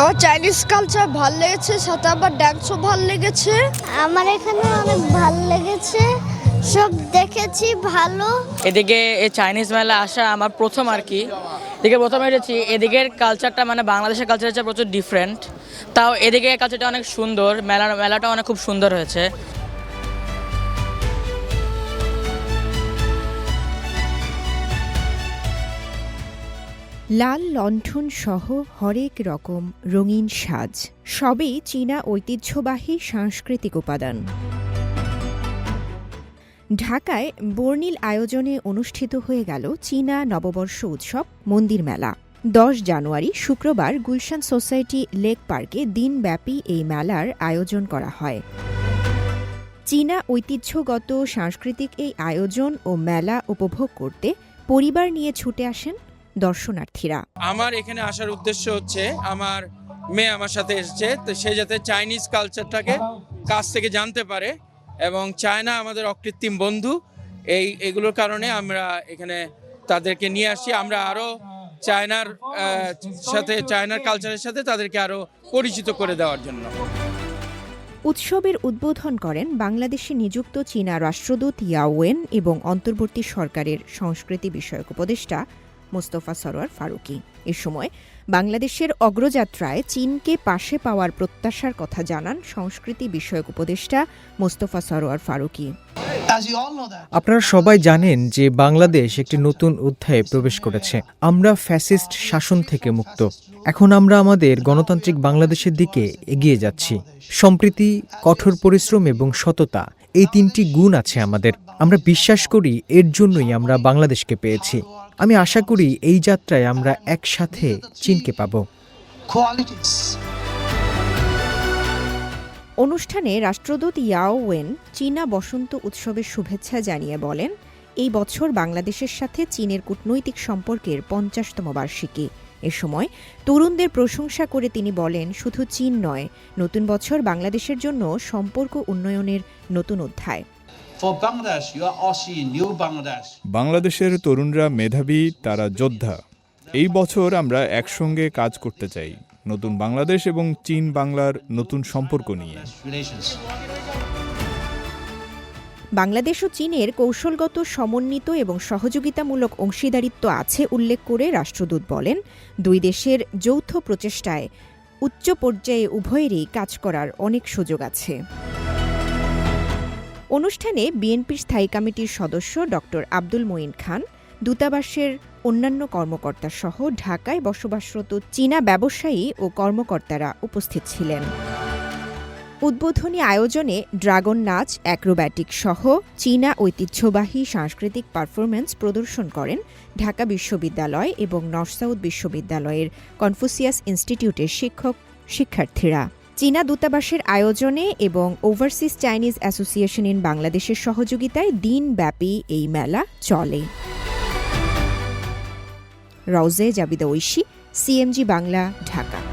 আমার Chinese culture ভালো লেগেছে সাথে আবার ডান্সও ভালো লেগেছে। আমার এখানে অনেক ভালো লেগেছে সব দেখেছি ভালো। এদিকে এই চাইনিজ মেলা আসা আমার প্রথম আর কি। এদিকে প্রথমে এসেছি এদিকের কালচারটা মানে বাংলাদেশের কালচারের চেয়ে প্রচুর ডিফারেন্ট তাও এদিকে কালচারটা অনেক সুন্দর মেলা মেলাটা অনেক খুব সুন্দর হয়েছে। লাল লণ্ঠন সহ হরেক রকম রঙিন সাজ, সবই চীনা ঐতিহ্যবাহী সাংস্কৃতিক উপাদান। ঢাকায় বর্ণিল আয়োজনে অনুষ্ঠিত হয়ে গেল চীনা নববর্ষ উৎসব মন্দির মেলা। দশ জানুয়ারি শুক্রবার গুলশান সোসাইটি লেক পার্কে দিনব্যাপী এই মেলার আয়োজন করা হয়। চীনা ঐতিহ্যগত সাংস্কৃতিক এই আয়োজন ও মেলা উপভোগ করতে পরিবার নিয়ে ছুটে আসেন দর্শনার্থীরা। আমার এখানে আসার উদ্দেশ্য হচ্ছে আমার মেয়ে আমার সাথে এসেছে তো সে যাতে চাইনিজ কালচারটাকে কাছ থেকে জানতে পারে এবং চায়না আমাদের অকৃত্রিম বন্ধু। এই এগুলোর কারণে আমরা এখানে তাদেরকে নিয়ে আসি। আমরা আরও চায়নার সাথে চায়নার কালচারের সাথে তাদেরকে আরও পরিচিত করে দেওয়ার জন্য। উৎসবের উদ্বোধন করেন বাংলাদেশে নিযুক্ত চীনা রাষ্ট্রদূত ইয়াওয়েন এবং অন্তর্বর্তী সরকারের সংস্কৃতি বিষয়ক উপদেষ্টা মোস্তফা সরোয়ার ফারুকি। এ সময় বাংলাদেশের অগ্রযাত্রায় চীনকে পাশে পাওয়ার প্রত্যাশার কথা জানান সংস্কৃতি বিষয়ক উপদেষ্টা মোস্তফা সরোয়ার ফারুকি. আপনারা সবাই জানেন যে বাংলাদেশ একটি নতুন অধ্যায়ে প্রবেশ করেছে। আমরা ফ্যাসিস্ট শাসন থেকে মুক্ত। এখন আমরা আমাদের গণতান্ত্রিক বাংলাদেশের দিকে এগিয়ে যাচ্ছি। সম্প্রীতি কঠোর পরিশ্রম এবং সততা এই তিনটি গুণ আছে আমাদের। আমরা বিশ্বাস করি এর জন্যই আমরা বাংলাদেশকে পেয়েছি। আমি আশা করি এই যাত্রায় আমরা একসাথে চীনকে পাবো. অনুষ্ঠানে রাষ্ট্রদূত ইয়াও ওয়েন চীনা বসন্ত উৎসবের শুভেচ্ছা জানিয়ে বলেন এই বছর বাংলাদেশের সাথে চীনের কূটনৈতিক সম্পর্কের পঞ্চাশতম বার্ষিকী। এ সময় তরুণদের প্রশংসা করে তিনি বলেন শুধু চীন নয় নতুন বছর বাংলাদেশের জন্য সম্পর্ক উন্নয়নের নতুন অধ্যায়। বাংলাদেশের তরুণরা মেধাবী তারা যোদ্ধা। এই বছর আমরা একসঙ্গে কাজ করতে চাই নতুন বাংলাদেশ এবং চীন বাংলার নতুন সম্পর্ক নিয়ে। বাংলাদেশ ও চীনের কৌশলগত সমন্বিত এবং সহযোগিতামূলক অংশীদারিত্ব আছে উল্লেখ করে রাষ্ট্রদূত বলেন দুই দেশের যৌথ প্রচেষ্টায় উচ্চ পর্যায়ে উভয়েরই কাজ করার অনেক সুযোগ আছে। অনুষ্ঠানে বিএনপির স্থায়ী কমিটির সদস্য ড আব্দুল মঈন খান, দূতাবাসের অন্যান্য কর্মকর্তা সহ ঢাকায় বসবাসরত চীনা ব্যবসায়ী ও কর্মকর্তারা উপস্থিত ছিলেন। উদ্বোধনী আয়োজনে ড্রাগন নাচ, অ্যাক্রোব্যাটিক সহ চীনা ঐতিহ্যবাহী সাংস্কৃতিক পারফরম্যান্স প্রদর্শন করেন ঢাকা বিশ্ববিদ্যালয় এবং নর্থ সাউথ বিশ্ববিদ্যালয়ের কনফুসিয়াস ইনস্টিটিউটের শিক্ষক শিক্ষার্থীরা চীনা দূতাবাসের আয়োজনে এবং ওভারসিজ চাইনিজ অ্যাসোসিয়েশন ইন বাংলাদেশের সহযোগিতায় দিনব্যাপী এই মেলা চলে। রওজে জাবিদা ঐশী সিএমজি বাংলা ঢাকা